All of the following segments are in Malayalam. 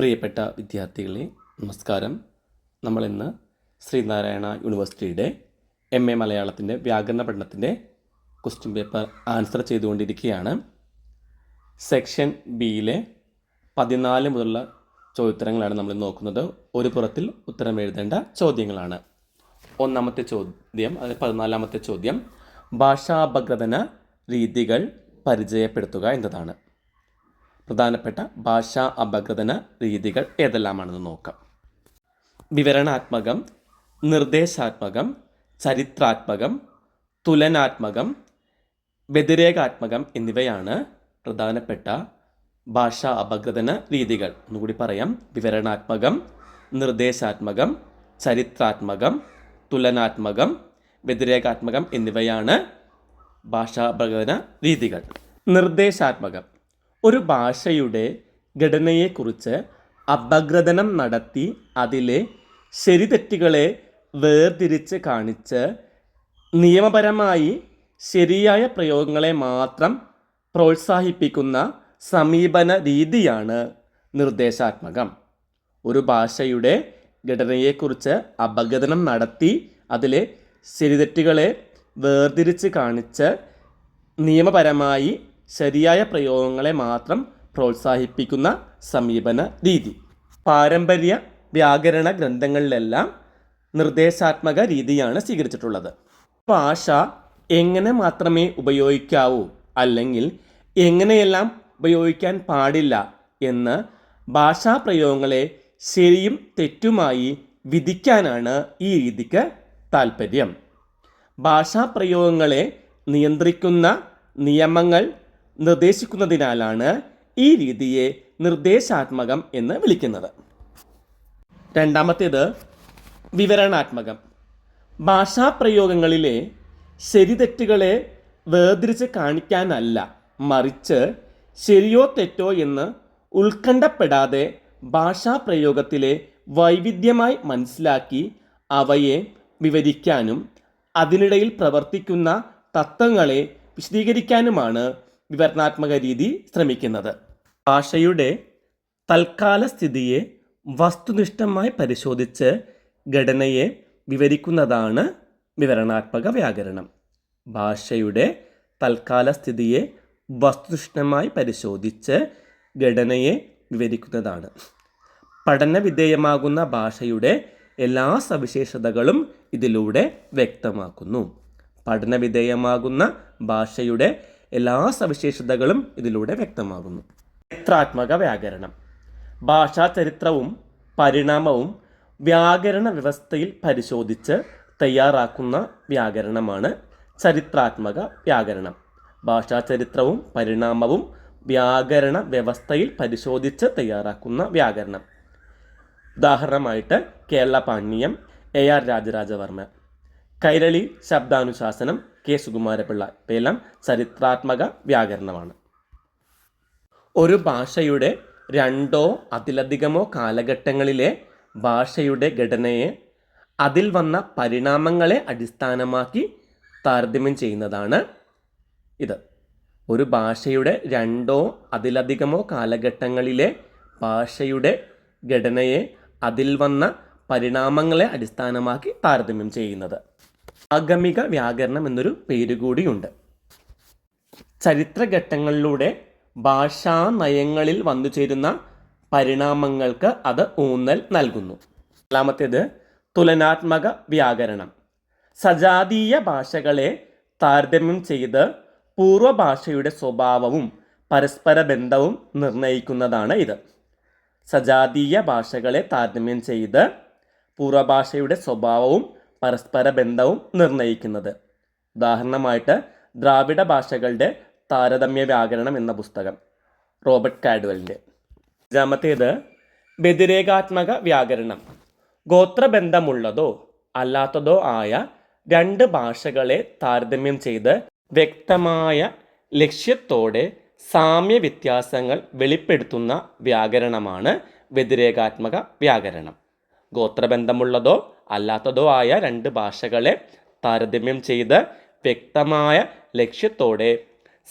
പ്രിയപ്പെട്ട വിദ്യാർത്ഥികളെ നമസ്കാരം. നമ്മളിന്ന് ശ്രീനാരായണ യൂണിവേഴ്സിറ്റിയുടെ എം എ മലയാളത്തിന്റെ വ്യാകരണ പഠനത്തിന്റെ ക്വസ്റ്റ്യൻ പേപ്പർ ആൻസർ ചെയ്തുകൊണ്ടിരിക്കുകയാണ്. സെക്ഷൻ ബിയിലെ പതിനാല് മുതലുള്ള ചോദ്യോത്തരങ്ങളാണ് നമ്മൾ നോക്കുന്നത്. ഒരു പുറത്തിൽ ഉത്തരം എഴുതേണ്ട ചോദ്യങ്ങളാണ്. ഒന്നാമത്തെ ചോദ്യം അതായത് പതിനാലാമത്തെ ചോദ്യം ഭാഷാപഗ്രഥന രീതികൾ പരിചയപ്പെടുത്തുക എന്നതാണ്. പ്രധാനപ്പെട്ട ഭാഷാ അപഗ്രഥന രീതികൾ ഏതെല്ലാമാണെന്ന് നോക്കാം. വിവരണാത്മകം നിർദ്ദേശാത്മകം ചരിത്രാത്മകം തുലനാത്മകം വ്യതിരേകാത്മകം എന്നിവയാണ് പ്രധാനപ്പെട്ട ഭാഷാ അപഗ്രഥന രീതികൾ. ഒന്നുകൂടി പറയാം. വിവരണാത്മകം നിർദ്ദേശാത്മകം ചരിത്രാത്മകം തുലനാത്മകം വ്യതിരേകാത്മകം എന്നിവയാണ് ഭാഷാ അപഗ്രഥന രീതികൾ. നിർദ്ദേശാത്മകം. ഒരു ഭാഷയുടെ ഘടനയെക്കുറിച്ച് അപഗ്രഥനം നടത്തി അതിലെ ശരിതെറ്റുകളെ വേർതിരിച്ച് കാണിച്ച് നിയമപരമായി ശരിയായ പ്രയോഗങ്ങളെ മാത്രം പ്രോത്സാഹിപ്പിക്കുന്ന സമീപന രീതിയാണ് നിർദ്ദേശാത്മകം. ഒരു ഭാഷയുടെ ഘടനയെക്കുറിച്ച് അപഗ്രഥനം നടത്തി അതിലെ ശരിതെറ്റുകളെ വേർതിരിച്ച് കാണിച്ച് നിയമപരമായി ശരിയായ പ്രയോഗങ്ങളെ മാത്രം പ്രോത്സാഹിപ്പിക്കുന്ന സമീപന രീതി. പാരമ്പര്യ വ്യാകരണ ഗ്രന്ഥങ്ങളിലെല്ലാം നിർദ്ദേശാത്മക രീതിയാണ് സ്വീകരിച്ചിട്ടുള്ളത്. ഭാഷ എങ്ങനെ മാത്രമേ ഉപയോഗിക്കാവൂ അല്ലെങ്കിൽ എങ്ങനെയെല്ലാം ഉപയോഗിക്കാൻ പാടില്ല എന്ന് ഭാഷാ പ്രയോഗങ്ങളെ ശരിയും തെറ്റുമായി വിധിക്കാനാണ് ഈ രീതിക്ക് താൽപ്പര്യം ഭാഷാപ്രയോഗങ്ങളെ നിയന്ത്രിക്കുന്ന നിയമങ്ങൾ നിർദ്ദേശിക്കുന്നതിനാലാണ് ഈ രീതിയെ നിർദ്ദേശാത്മകം എന്ന് വിളിക്കുന്നത്. രണ്ടാമത്തേത് വിവരണാത്മകം. ഭാഷാപ്രയോഗങ്ങളിലെ ശരിതെറ്റുകളെ വേർതിരിച്ച് കാണിക്കാനല്ല മറിച്ച് ശരിയോ തെറ്റോ എന്ന് ഉത്കണ്ഠപ്പെടാതെ ഭാഷാപ്രയോഗത്തിലെ വൈവിധ്യമായി മനസ്സിലാക്കി അവയെ വിവരിക്കാനും അതിനിടയിൽ പ്രവർത്തിക്കുന്ന തത്വങ്ങളെ വിശദീകരിക്കാനുമാണ് വിവരണാത്മക രീതി ശ്രമിക്കുന്നത്. ഭാഷയുടെ തൽക്കാല സ്ഥിതിയെ വസ്തുനിഷ്ഠമായി പരിശോധിച്ച് ഘടനയെ വിവരിക്കുന്നതാണ് വിവരണാത്മക വ്യാകരണം. ഭാഷയുടെ തൽക്കാല സ്ഥിതിയെ വസ്തുനിഷ്ഠമായി പരിശോധിച്ച് ഘടനയെ വിവരിക്കുന്നതാണ്. പഠനവിധേയമാകുന്ന ഭാഷയുടെ എല്ലാ സവിശേഷതകളും ഇതിലൂടെ വ്യക്തമാക്കുന്നു. പഠനവിധേയമാകുന്ന ഭാഷയുടെ എല്ലാ സവിശേഷതകളും ഇതിലൂടെ വ്യക്തമാകുന്നു. ചരിത്രാത്മക വ്യാകരണം. ഭാഷാ ചരിത്രവും പരിണാമവും വ്യാകരണ വ്യവസ്ഥയിൽ പരിശോധിച്ച് തയ്യാറാക്കുന്ന വ്യാകരണമാണ് ചരിത്രാത്മക വ്യാകരണം. ഭാഷാ ചരിത്രവും പരിണാമവും വ്യാകരണ വ്യവസ്ഥയിൽ പരിശോധിച്ച് തയ്യാറാക്കുന്ന വ്യാകരണം. ഉദാഹരണമായിട്ട് Kerala പാണ്ഡ്യം A R Rajarajavarma. Kairali Shabdanushasanam K Sukumarapillai. ഇവയെല്ലാം ചരിത്രാത്മക വ്യാകരണമാണ്. ഒരു ഭാഷയുടെ രണ്ടോ അതിലധികമോ കാലഘട്ടങ്ങളിലെ ഭാഷയുടെ ഘടനയെ അതിൽ വന്ന പരിണാമങ്ങളെ അടിസ്ഥാനമാക്കി താരതമ്യം ചെയ്യുന്നതാണ് ഇത്. ഒരു ഭാഷയുടെ രണ്ടോ അതിലധികമോ കാലഘട്ടങ്ങളിലെ ഭാഷയുടെ ഘടനയെ അതിൽ വന്ന പരിണാമങ്ങളെ അടിസ്ഥാനമാക്കി താരതമ്യം ചെയ്യുന്നത്. ആഗമിക വ്യാകരണം എന്നൊരു പേരുകൂടിയുണ്ട് ചരിത്രഘട്ടങ്ങളിലൂടെ ഭാഷാ നയങ്ങളിൽ വന്നു ചേരുന്ന പരിണാമങ്ങൾക്ക് അത് ഊന്നൽ നൽകുന്നു. നാലാമത്തേത് തുലനാത്മക വ്യാകരണം. സജാതീയ ഭാഷകളെ താരതമ്യം ചെയ്ത് പൂർവഭാഷയുടെ സ്വഭാവവും പരസ്പര ബന്ധവും നിർണയിക്കുന്നതാണ് ഇത്. സജാതീയ ഭാഷകളെ താരതമ്യം ചെയ്ത് പൂർവഭാഷയുടെ സ്വഭാവവും പരസ്പര ബന്ധവും നിർണയിക്കുന്നത് ഉദാഹരണമായിട്ട് ദ്രാവിഡ ഭാഷകളുടെ താരതമ്യ വ്യാകരണം എന്ന പുസ്തകം റോബർട്ട് കാഡ്വലിന്റെ അഞ്ചാമത്തേത് വ്യതിരേകാത്മക വ്യാകരണം. ഗോത്രബന്ധമുള്ളതോ അല്ലാത്തതോ ആയ രണ്ട് ഭാഷകളെ താരതമ്യം ചെയ്ത് വ്യക്തമായ ലക്ഷ്യത്തോടെ സാമ്യ വ്യത്യാസങ്ങൾ വെളിപ്പെടുത്തുന്ന വ്യാകരണമാണ് വ്യതിരേകാത്മക വ്യാകരണം. ഗോത്രബന്ധമുള്ളതോ അല്ലാത്തതോ ആയ രണ്ട് ഭാഷകളെ താരതമ്യം ചെയ്ത് വ്യക്തമായ ലക്ഷ്യത്തോടെ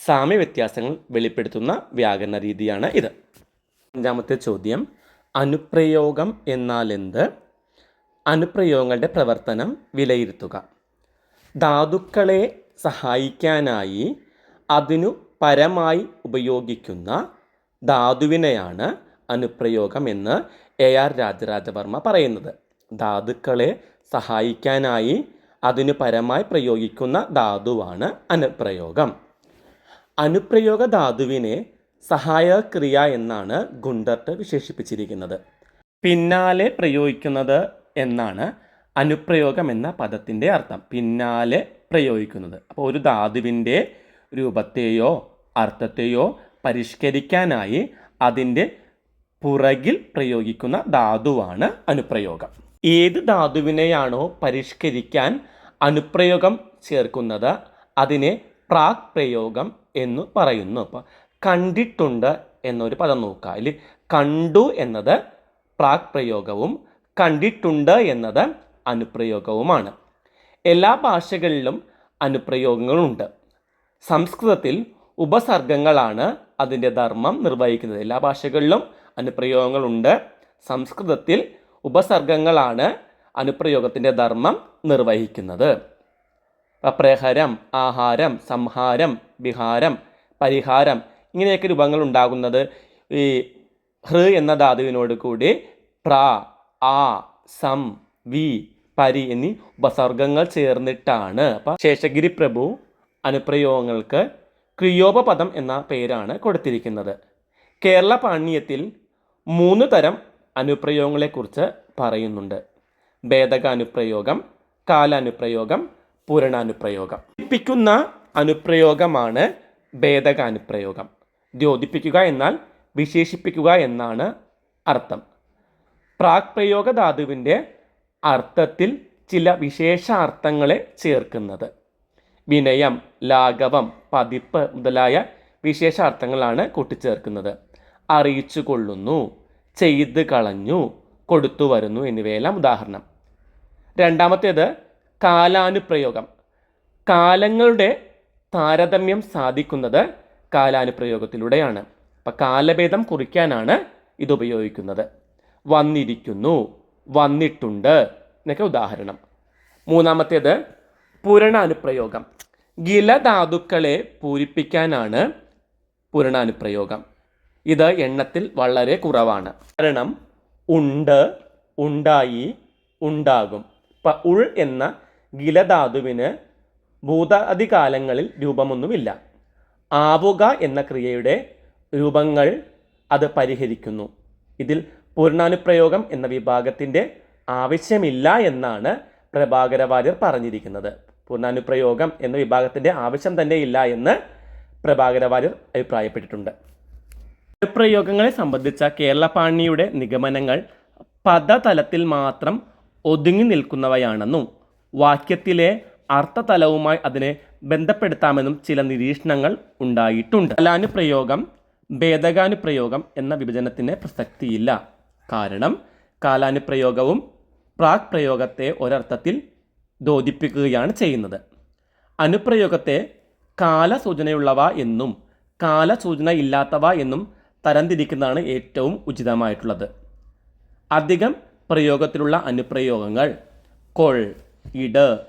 സാമ്യ വ്യത്യാസങ്ങൾ വെളിപ്പെടുത്തുന്ന വ്യാകരണ രീതിയാണ് ഇത്. അഞ്ചാമത്തെ ചോദ്യം. അനുപ്രയോഗം എന്നാൽ എന്ത് അനുപ്രയോഗങ്ങളുടെ പ്രവർത്തനം വിലയിരുത്തുക. ധാതുക്കളെ സഹായിക്കാനായി അതിനു പരമായി ഉപയോഗിക്കുന്ന ധാതുവിനെയാണ് അനുപ്രയോഗം എന്ന് എ ആർ രാജരാജവർമ്മ പറയുന്നത്. ധാതുക്കളെ സഹായിക്കാനായി അതിനു പരമായി പ്രയോഗിക്കുന്ന ധാതുവാണ് അനുപ്രയോഗം. അനുപ്രയോഗ ധാതുവിനെ സഹായക്രിയ എന്നാണ് ഗുണ്ടർട്ട് വിശേഷിപ്പിച്ചിരിക്കുന്നത്. പിന്നാലെ പ്രയോഗിക്കുന്നത് എന്നാണ് അനുപ്രയോഗം എന്ന പദത്തിന്റെ അർത്ഥം. പിന്നാലെ പ്രയോഗിക്കുന്നത്. അപ്പോൾ ഒരു ധാതുവിന്റെ രൂപത്തെയോ അർത്ഥത്തെയോ പരിഷ്കരിക്കാനായി അതിന്റെ പുറകിൽ പ്രയോഗിക്കുന്ന ധാതുവാണ് അനുപ്രയോഗം. ഏത് ധാതുവിനെയാണോ പരിഷ്കരിക്കാൻ അനുപ്രയോഗം ചേർക്കുന്നത്? അതിനെ പ്രാക് പ്രയോഗം എന്ന് പറയുന്നു. അപ്പോൾ കണ്ടിട്ടുണ്ട് എന്നൊരു പദം നോക്കുക. അതിൽ കണ്ടു എന്നത് പ്രാക് പ്രയോഗവും കണ്ടിട്ടുണ്ട് എന്നത് അനുപ്രയോഗവുമാണ്. എല്ലാ ഭാഷകളിലും അനുപ്രയോഗങ്ങളുണ്ട്. സംസ്കൃതത്തിൽ ഉപസർഗങ്ങളാണ് അതിന്റെ ധർമ്മം നിർവഹിക്കുന്നത്. എല്ലാ ഭാഷകളിലും അനുപ്രയോഗങ്ങളുണ്ട്. സംസ്കൃതത്തിൽ ഉപസർഗങ്ങളാണ് അനുപ്രയോഗത്തിന്റെ ധർമ്മം നിർവഹിക്കുന്നത്. പ്രഹരം ആഹാരം സംഹാരം വിഹാരം പരിഹാരം ഇങ്ങനെയൊക്കെ രൂപങ്ങൾ ഉണ്ടാകുന്നത് ഈ ഹൃ എന്ന ധാതുവിനോട് കൂടി പ്ര ആ സം വി പരി എന്നീ ഉപസർഗങ്ങൾ ചേർന്നിട്ടാണ്. അപ്പം ശേഷഗിരി പ്രഭു അനുപ്രയോഗങ്ങൾക്ക് ക്രിയോപപദം എന്ന പേരാണ് കൊടുത്തിരിക്കുന്നത്. കേരള പാണ്ഡ്യത്തിൽ മൂന്ന് തരം അനുപ്രയോഗങ്ങളെക്കുറിച്ച് പറയുന്നുണ്ട്. ഭേദക അനുപ്രയോഗം കാലാനുപ്രയോഗം പൂരണാനുപ്രയോഗം. ദ്യോതിപ്പിക്കുന്ന അനുപ്രയോഗമാണ് ഭേദക അനുപ്രയോഗം ദ്യോതിപ്പിക്കുക എന്നാൽ വിശേഷിപ്പിക്കുക എന്നാണ് അർത്ഥം. പ്രാക് പ്രയോഗ ധാതുവിന്റെ അർത്ഥത്തിൽ ചില വിശേഷാർത്ഥങ്ങളെ ചേർക്കുന്നത്. വിനയം ലാഘവം പതിപ്പ് മുതലായ വിശേഷാർത്ഥങ്ങളാണ് കൂട്ടിച്ചേർക്കുന്നത്. അറിയിച്ചു കൊള്ളുന്നു ചെയ്ത് കളഞ്ഞു കൊടുത്തു വരുന്നു എന്നിവയെല്ലാം ഉദാഹരണം. രണ്ടാമത്തേത് കാലാനുപ്രയോഗം. കാലങ്ങളുടെ താരതമ്യം സാധിക്കുന്നത് കാലാനുപ്രയോഗത്തിലൂടെയാണ്. അപ്പം കാലഭേദം കുറിക്കാനാണ് ഇത് ഉപയോഗിക്കുന്നത്. വന്നിരിക്കുന്നു വന്നിട്ടുണ്ട് എന്നൊക്കെ ഉദാഹരണം. മൂന്നാമത്തേത് പുരണാനുപ്രയോഗം. ഗിലധാതുക്കളെ പൂരിപ്പിക്കാനാണ് പുരണാനുപ്രയോഗം. ഇത് എണ്ണത്തിൽ വളരെ കുറവാണ്. കാരണം ഉണ്ട് ഉണ്ടായി ഉണ്ടാകും. പ ഉൾ എന്ന ഗിലധാതുവിന് ഭൂതാദികാലങ്ങളിൽ രൂപമൊന്നുമില്ല. ആവുക എന്ന ക്രിയയുടെ രൂപങ്ങൾ അത് പരിഹരിക്കുന്നു. ഇതിൽ പൂർണാനുപ്രയോഗം എന്ന വിഭാഗത്തിന്റെ ആവശ്യമില്ല എന്നാണ് പ്രഭാകരവാര്യർ പറഞ്ഞിരിക്കുന്നത്. പൂർണാനുപ്രയോഗം എന്ന വിഭാഗത്തിന്റെ ആവശ്യം തന്നെ ഇല്ല എന്ന് പ്രഭാകരവാര്യർ അഭിപ്രായപ്പെട്ടിട്ടുണ്ട്. അനുപ്രയോഗങ്ങളെ സംബന്ധിച്ച കേരളപാണിയുടെ നിഗമനങ്ങൾ പദതലത്തിൽ മാത്രം ഒതുങ്ങി നിൽക്കുന്നവയാണെന്നും വാക്യത്തിലെ അർത്ഥതലവുമായി അതിനെ ബന്ധപ്പെടുത്താമെന്നും ചില നിരീക്ഷണങ്ങൾ ഉണ്ടായിട്ടുണ്ട്. കാലാനുപ്രയോഗം ഭേദകാനുപ്രയോഗം എന്ന വിഭജനത്തിന് പ്രസക്തിയില്ല. കാരണം കാലാനുപ്രയോഗവും പ്രാക് പ്രയോഗത്തെ ഒരർത്ഥത്തിൽ ദോധിപ്പിക്കുകയാണ് ചെയ്യുന്നത്. അനുപ്രയോഗത്തെ കാലസൂചനയുള്ളവ എന്നും കാലസൂചന ഇല്ലാത്തവ എന്നും തരംതിരിക്കുന്നതാണ് ഏറ്റവും ഉചിതമായിട്ടുള്ളത്. അധികം പ്രയോഗത്തിലുള്ള അനുപ്രയോഗങ്ങൾ കൊൾ ഇട്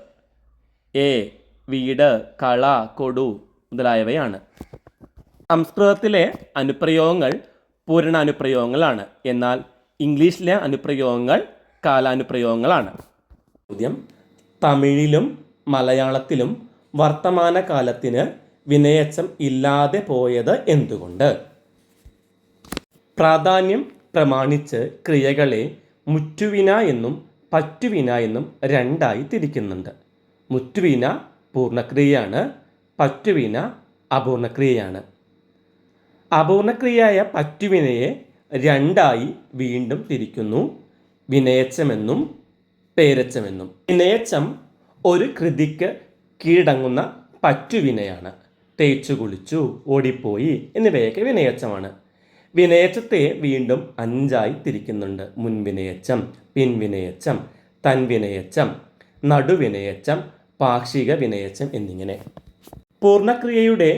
എ വീട് കള കൊടു മുതലായവയാണ്. സംസ്കൃതത്തിലെ അനുപ്രയോഗങ്ങൾ പൂരണ അനുപ്രയോഗങ്ങളാണ് എന്നാൽ ഇംഗ്ലീഷിലെ അനുപ്രയോഗങ്ങൾ കാലാനുപ്രയോഗങ്ങളാണ്. ചോദ്യം. തമിഴിലും മലയാളത്തിലും വർത്തമാനകാലത്തിന് വിനയച്ചം ഇല്ലാതെ പോയത് എന്തുകൊണ്ട്? പ്രാധാന്യം പ്രമാണിച്ച് ക്രിയകളെ മുറ്റുവിന എന്നും പറ്റുവിന എന്നും രണ്ടായി തിരിക്കുന്നുണ്ട്. മുറ്റുവിന പൂർണക്രിയയാണ് പറ്റുവിന അപൂർണക്രിയയാണ് അപൂർണക്രിയയായ പറ്റുവിനയെ രണ്ടായി വീണ്ടും തിരിക്കുന്നു. വിനയച്ചമെന്നും പേരച്ചമെന്നും. വിനയച്ചം ഒരു കൃതിക്ക് കീഴടങ്ങുന്ന പറ്റുവിനയാണ് തേച്ചു കുളിച്ചു ഓടിപ്പോയി എന്നിവയൊക്കെ വിനയച്ചമാണ്. വിനയച്ചത്തെ വീണ്ടും അഞ്ചായി തിരിക്കുന്നുണ്ട്. മുൻവിനയച്ചം പിൻവിനയച്ചം തൻവിനയച്ചം നടുവിനയച്ചം പാക്ഷിക വിനയച്ചം എന്നിങ്ങനെ. പൂർണക്രിയയുടെ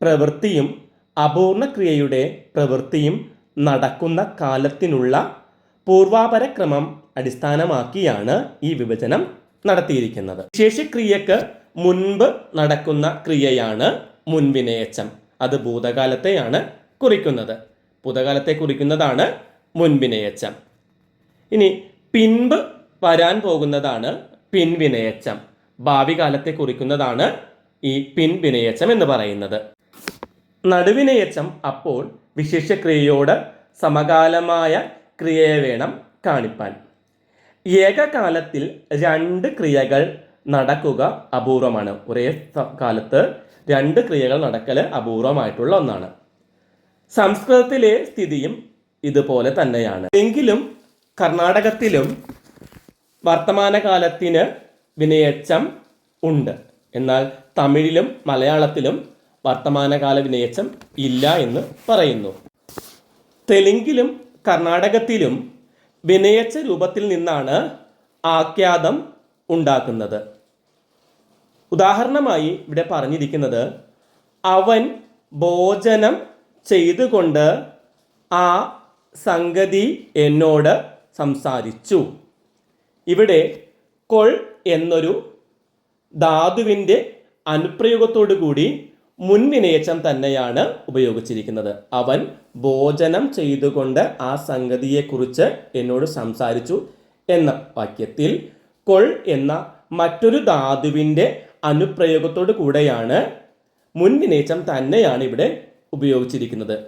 പ്രവൃത്തിയും അപൂർണക്രിയയുടെ പ്രവൃത്തിയും നടക്കുന്ന കാലത്തിനുള്ള പൂർവാപരക്രമം അടിസ്ഥാനമാക്കിയാണ് ഈ വിഭജനം നടത്തിയിരിക്കുന്നത്. ശേഷിക്രിയക്ക് മുൻപ് നടക്കുന്ന ക്രിയയാണ് മുൻവിനയച്ചം അത് ഭൂതകാലത്തെയാണ് കുറിക്കുന്നത്. പുതകാലത്തെ കുറിക്കുന്നതാണ് മുൻവിനയച്ചം. ഇനി പിൻപ് വരാൻ പോകുന്നതാണ് പിൻവിനയച്ചം. ഭാവി കാലത്തെ കുറിക്കുന്നതാണ് ഈ പിൻവിനയച്ചം എന്ന് പറയുന്നത്. നടുവിനയച്ചം അപ്പോൾ വിശേഷക്രിയയോട് സമകാലമായ ക്രിയയെ വേണം കാണിപ്പാൻ. ഏകകാലത്തിൽ രണ്ട് ക്രിയകൾ നടക്കുക അപൂർവമാണ്. ഒരേ കാലത്ത് രണ്ട് ക്രിയകൾ നടക്കൽ അപൂർവമായിട്ടുള്ള ഒന്നാണ്. സംസ്കൃതത്തിലെ സ്ഥിതിയും ഇതുപോലെ തന്നെയാണ്. എങ്കിലും കർണാടകത്തിലും വർത്തമാനകാലത്തിന് വിനയച്ചം ഉണ്ട്. എന്നാൽ തമിഴിലും മലയാളത്തിലും വർത്തമാനകാല വിനയച്ചം ഇല്ല എന്ന് പറയുന്നു. തെലുങ്കിലും കർണാടകത്തിലും വിനയച്ച രൂപത്തിൽ നിന്നാണ് ആഖ്യാതം ഉണ്ടാക്കുന്നത്. ഉദാഹരണമായി ഇവിടെ പറഞ്ഞിരിക്കുന്നത് അവൻ ഭോജനം ചെയ്തുകൊണ്ട് ആ സംഗതി എന്നോട് സംസാരിച്ചു. ഇവിടെ കൊൾ എന്നൊരു ധാതുവിന്റെ അനുപ്രയോഗത്തോടു കൂടി മുൻവിനേച്ചം തന്നെയാണ് ഉപയോഗിച്ചിരിക്കുന്നത്. അവൻ ഭോജനം ചെയ്തുകൊണ്ട് ആ സംഗതിയെക്കുറിച്ച് എന്നോട് സംസാരിച്ചു എന്ന വാക്യത്തിൽ കൊൾ എന്ന മറ്റൊരു ധാതുവിന്റെ അനുപ്രയോഗത്തോടു കൂടെയാണ് മുൻവിനേച്ചം തന്നെയാണ് ഇവിടെ ഉപയോഗിച്ചിരിക്കുന്നത്.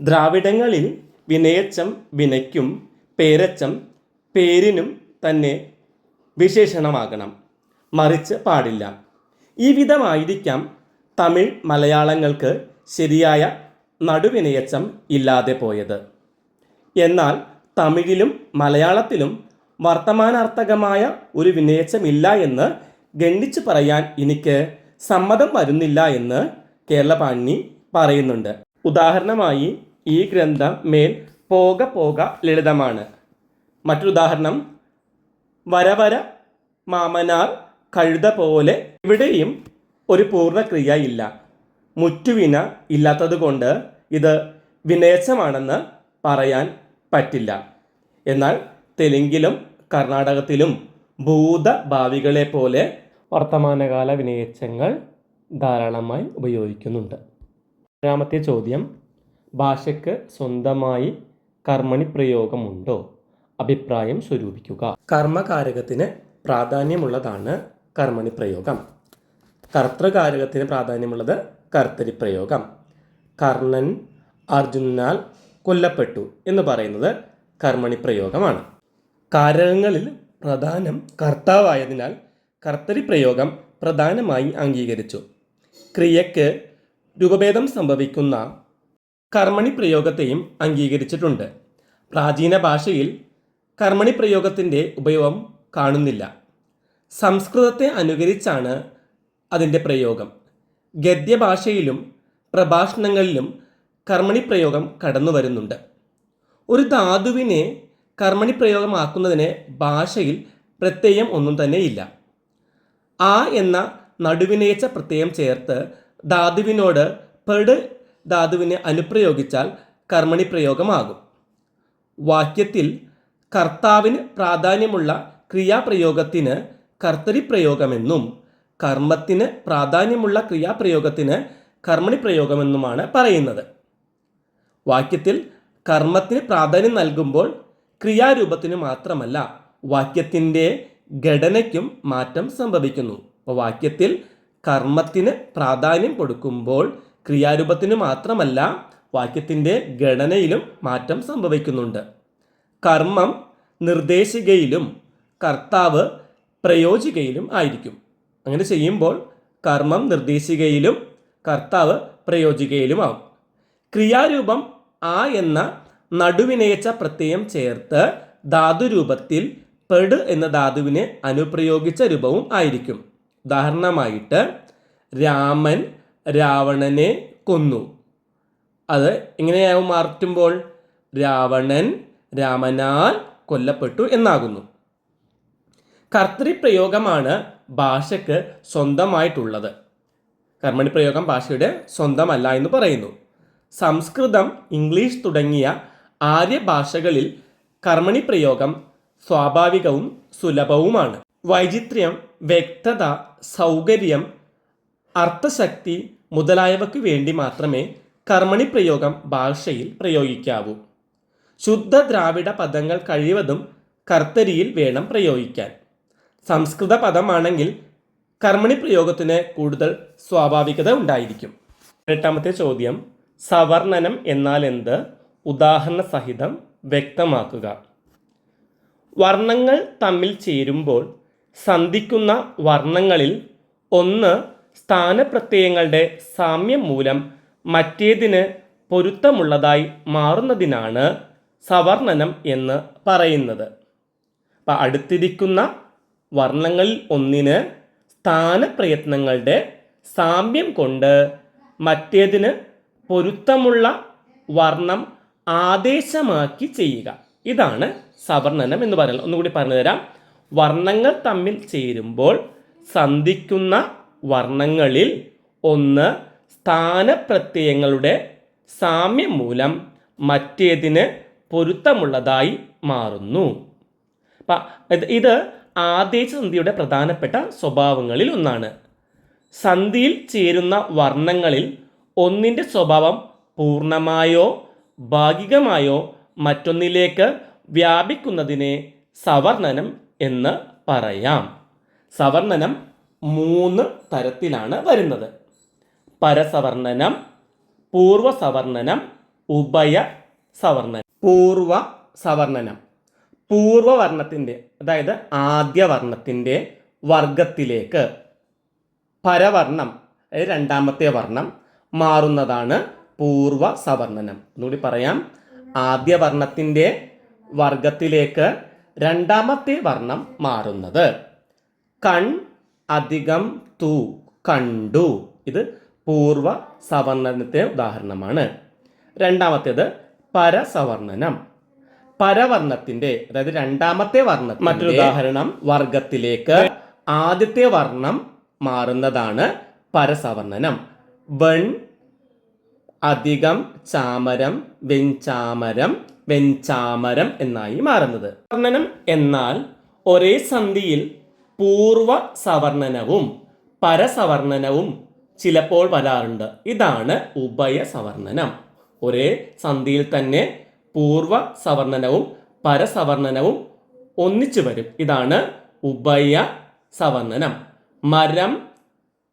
ദ്രാവിഡങ്ങളിൽ വിനയച്ചം വിനയ്ക്കും പേരച്ചം പേരിനും തന്നെ വിശേഷണമാകണം. മറിച്ച് പാടില്ല. ഈ വിധമായിരിക്കാം തമിഴ് മലയാളങ്ങൾക്ക് ശരിയായ നടുവിനയച്ചം ഇല്ലാതെ പോയത്. എന്നാൽ തമിഴിലും മലയാളത്തിലും വർത്തമാനാർത്ഥകമായ ഒരു വിനയച്ചമില്ല എന്ന് ഗണ്ണിച്ചു പറയാൻ എനിക്ക് സമ്മതം വരുന്നില്ല എന്ന് കേരളപാണി പറയുന്നുണ്ട്. ഉദാഹരണമായി ഈ ഗ്രന്ഥം മേൽ പോക പോക ലളിതമാണ്. മറ്റൊരുദാഹരണം വരവര മാമനാർ കഴുത പോലെ ഇവിടെയും ഒരു പൂർണക്രിയ ഇല്ല. മുറ്റുവിന ഇല്ലാത്തതുകൊണ്ട് ഇത് വിനേശമാണെന്ന് പറയാൻ പറ്റില്ല. എന്നാൽ തെലുങ്കിലും കർണാടകത്തിലും ഭൂതഭാവികളെ പോലെ വർത്തമാനകാല വിനയച്ചങ്ങൾ ധാരാളമായി ഉപയോഗിക്കുന്നുണ്ട്. രണ്ടാമത്തെ ചോദ്യം ഭാഷയ്ക്ക് സ്വന്തമായി കർമ്മണി പ്രയോഗമുണ്ടോ? അഭിപ്രായം സ്വരൂപിക്കുക. കർമ്മകാരകത്തിന് പ്രാധാന്യമുള്ളതാണ് കർമ്മണി പ്രയോഗം. കർത്തൃകാരകത്തിന് പ്രാധാന്യമുള്ളത് കർത്തരി പ്രയോഗം. കർണൻ അർജുനാൽ കൊല്ലപ്പെട്ടു എന്ന് പറയുന്നത് കർമ്മണി പ്രയോഗമാണ്. കാരകങ്ങളിൽ പ്രധാനം കർത്താവായതിനാൽ കർത്തരി പ്രയോഗം പ്രധാനമായി അംഗീകരിച്ചു. ക്രിയക്ക് രൂപഭേദം സംഭവിക്കുന്ന കർമ്മണി പ്രയോഗത്തെയും അംഗീകരിച്ചിട്ടുണ്ട്. പ്രാചീന ഭാഷയിൽ കർമ്മണി പ്രയോഗത്തിന്റെ ഉപയോഗം കാണുന്നില്ല. സംസ്കൃതത്തെ അനുകരിച്ചാണ് അതിന്റെ പ്രയോഗം. ഗദ്യഭാഷയിലും പ്രഭാഷണങ്ങളിലും കർമ്മണി പ്രയോഗം കടന്നു വരുന്നുണ്ട്. ഒരു ധാതുവിനെ കർമ്മണി പ്രയോഗമാക്കുന്നതിന് ഭാഷയിൽ പ്രത്യയം ഒന്നും തന്നെയില്ല ആ എന്ന നടുവിനേച്ച പ്രത്യയം ചേർത്ത് ധാതുവിനോട് പെട് ധാതുവിനെ അനുപ്രയോഗിച്ചാൽ കർമ്മണി പ്രയോഗമാകും. വാക്യത്തിൽ കർത്താവിന് പ്രാധാന്യമുള്ള ക്രിയാപ്രയോഗത്തിന് കർത്തരി പ്രയോഗമെന്നും കർമ്മത്തിന് പ്രാധാന്യമുള്ള ക്രിയാപ്രയോഗത്തിന് കർമ്മണി പ്രയോഗമെന്നുമാണ് പറയുന്നത്. വാക്യത്തിൽ കർമ്മത്തിന് പ്രാധാന്യം നൽകുമ്പോൾ ക്രിയാരൂപത്തിന് മാത്രമല്ല വാക്യത്തിന്റെ ഘടനയ്ക്കും മാറ്റം സംഭവിക്കുന്നു. അപ്പോൾ വാക്യത്തിൽ കർമ്മത്തിന് പ്രാധാന്യം കൊടുക്കുമ്പോൾ ക്രിയാരൂപത്തിന് മാത്രമല്ല വാക്യത്തിന്റെ ഘടനയിലും മാറ്റം സംഭവിക്കുന്നുണ്ട്. കർമ്മം നിർദ്ദേശികയിലും കർത്താവ് പ്രയോജികയിലും ആയിരിക്കും. അങ്ങനെ ചെയ്യുമ്പോൾ കർമ്മം നിർദ്ദേശികയിലും കർത്താവ് പ്രയോജികയിലും പ്രയോജികയിലുമാവും ക്രിയാരൂപം ആ എന്ന നടുവിനയച്ച പ്രത്യയം ചേർത്ത് ധാതുരൂപത്തിൽ പെട് എന്ന ധാതുവിനെ അനുപ്രയോഗിച്ച രൂപവും ആയിരിക്കും. ഉദാഹരണമായിട്ട് രാമൻ രാവണനെ കൊന്നു. അത് എങ്ങനെയാവും മാറ്റുമ്പോൾ രാവണൻ രാമനാൽ കൊല്ലപ്പെട്ടു എന്നാകുന്നു. കർത്തൃപ്രയോഗമാണ് ഭാഷയ്ക്ക് സ്വന്തമായിട്ടുള്ളത്. കർമ്മണി പ്രയോഗം ഭാഷയുടെ സ്വന്തമല്ല എന്ന് പറയുന്നു. സംസ്കൃതം ഇംഗ്ലീഷ് തുടങ്ങിയ ആര്യ ഭാഷകളിൽ കർമ്മണി പ്രയോഗം സ്വാഭാവികവും സുലഭവുമാണ്. വൈചിത്ര്യം വ്യക്തത സൗകര്യം അർത്ഥശക്തി മുതലായവയ്ക്ക് വേണ്ടി മാത്രമേ കർമ്മണി പ്രയോഗം ഭാഷയിൽ പ്രയോഗിക്കാവൂ. ശുദ്ധ ദ്രാവിഡ പദങ്ങൾ കഴിവതും കർത്തരിയിൽ വേണം പ്രയോഗിക്കാൻ. സംസ്കൃത പദമാണെങ്കിൽ കർമ്മണി പ്രയോഗത്തിന് കൂടുതൽ സ്വാഭാവികത ഉണ്ടായിരിക്കും. എട്ടാമത്തെ ചോദ്യം സവർണനം എന്നാൽ എന്ത്? ഉദാഹരണ സഹിതം വ്യക്തമാക്കുക. വർണങ്ങൾ തമ്മിൽ ചേരുമ്പോൾ സന്ധിക്കുന്ന വർണങ്ങളിൽ ഒന്ന് സ്ഥാനപ്രത്യയങ്ങളുടെ സാമ്യം മൂലം മറ്റേതിന് പൊരുത്തമുള്ളതായി മാറുന്നതിനാണ് സവർണനം എന്ന് പറയുന്നത്. അപ്പം അടുത്തിരിക്കുന്ന വർണങ്ങളിൽ ഒന്നിന് സ്ഥാനപ്രയത്നങ്ങളുടെ സാമ്യം കൊണ്ട് മറ്റേതിന് പൊരുത്തമുള്ള വർണം ആദേശമാക്കി ചെയ്യുക. ഇതാണ് സവർണനം എന്ന് പറയുന്നത് ഒന്നുകൂടി പറഞ്ഞു തരാം. വർണങ്ങൾ തമ്മിൽ ചേരുമ്പോൾ സന്ധിക്കുന്ന വർണങ്ങളിൽ ഒന്ന് സ്ഥാനപ്രത്യയങ്ങളുടെ സാമ്യം മൂലം മറ്റേതിന് പൊരുത്തമുള്ളതായി മാറുന്നു. ഇത് ആദേശ സന്ധിയുടെ പ്രധാനപ്പെട്ട സ്വഭാവങ്ങളിൽ ഒന്നാണ്. സന്ധിയിൽ ചേരുന്ന വർണങ്ങളിൽ ഒന്നിന്റെ സ്വഭാവം പൂർണമായോ ഭാഗികമായോ മറ്റൊന്നിലേക്ക് വ്യാപിക്കുന്നതിനെ സവർണനം എന്ന് പറയാം. സവർണനം മൂന്ന് തരത്തിലാണ് വരുന്നത്. പരസവർണനം പൂർവ സവർണനം ഉഭയ സവർണനം പൂർവ സവർണനം പൂർവവർണത്തിന്റെ അതായത് ആദ്യ വർണത്തിന്റെ വർഗത്തിലേക്ക് പരവർണം രണ്ടാമത്തെ വർണം മാറുന്നതാണ് പൂർവ സവർണനം ഒന്നുകൂടി പറയാം. ആദ്യ വർണത്തിന്റെ വർഗത്തിലേക്ക് രണ്ടാമത്തെ വർണം മാറുന്നത്. കൺ അധികം തു കണ്ടു. ഇത് പൂർവ സവർണനത്തെ ഉദാഹരണമാണ്. രണ്ടാമത്തേത് പരസവർണനം പരവർണത്തിന്റെ അതായത് രണ്ടാമത്തെ വർണം മറ്റൊരു ഉദാഹരണം വർഗത്തിലേക്ക് ആദ്യത്തെ വർണം മാറുന്നതാണ് പരസവർണനം വൺ അധികം ചാമരം വെഞ്ചാമരം വെഞ്ചാമരം എന്നായി മാറുന്നത്. വർണനം എന്നാൽ ഒരേ സന്ധിയിൽ പൂർവ സവർണനവും പരസവർണനവും ചിലപ്പോൾ വരാറുണ്ട്. ഇതാണ് ഉഭയ സവർണനം ഒരേ സന്ധിയിൽ തന്നെ പൂർവ സവർണനവും പരസവർണനവും ഒന്നിച്ചു വരും. ഇതാണ് ഉഭയ സവർണനം മരം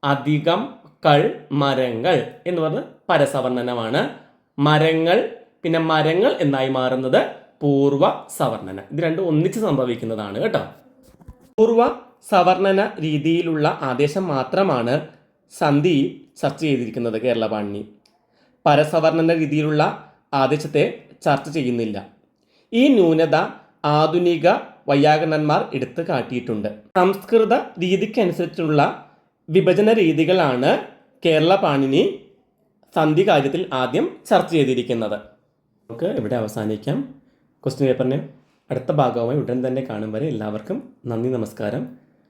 അധികം കൾ മരങ്ങൾ എന്ന് പറഞ്ഞ് പരസവർണനമാണ്. മരങ്ങൾ പിന്നെ മരങ്ങൾ എന്നായി മാറുന്നത് പൂർവ സവർണന. ഇത് രണ്ടും ഒന്നിച്ച് സംഭവിക്കുന്നതാണ് കേട്ടോ. പൂർവ സവർണന രീതിയിലുള്ള ആദേശം മാത്രമാണ് സന്ധി ചർച്ച ചെയ്തിരിക്കുന്നത് കേരള പാണിനി. പരസവർണന രീതിയിലുള്ള ആദേശത്തെ ചർച്ച ചെയ്യുന്നില്ല. ഈ ന്യൂനത ആധുനിക വൈയാകരണന്മാർ എടുത്തു കാട്ടിയിട്ടുണ്ട്. സംസ്കൃത രീതിക്കനുസരിച്ചുള്ള വിഭജന രീതികളാണ് കേരള പാണിനി സന്ധി കാര്യത്തിൽ ആദ്യം ചർച്ച ചെയ്തിരിക്കുന്നത്. നമുക്ക് ഇവിടെ അവസാനിക്കാം. ക്വസ്റ്റ്യൻ പേപ്പറിനെ അടുത്ത ഭാഗവുമായി ഉടൻ തന്നെ കാണും വരെ എല്ലാവർക്കും നന്ദി നമസ്കാരം.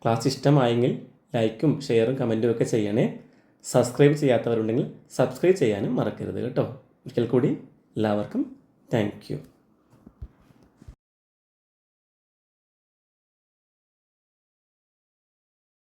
ക്ലാസ് ഇഷ്ടമായെങ്കിൽ ലൈക്കും ഷെയറും കമന്റും ഒക്കെ ചെയ്യണേ. സബ്സ്ക്രൈബ് ചെയ്യാത്തവരുണ്ടെങ്കിൽ സബ്സ്ക്രൈബ് ചെയ്യാനും മറക്കരുത് കേട്ടോ. ഒരിക്കൽ കൂടി എല്ലാവർക്കും താങ്ക്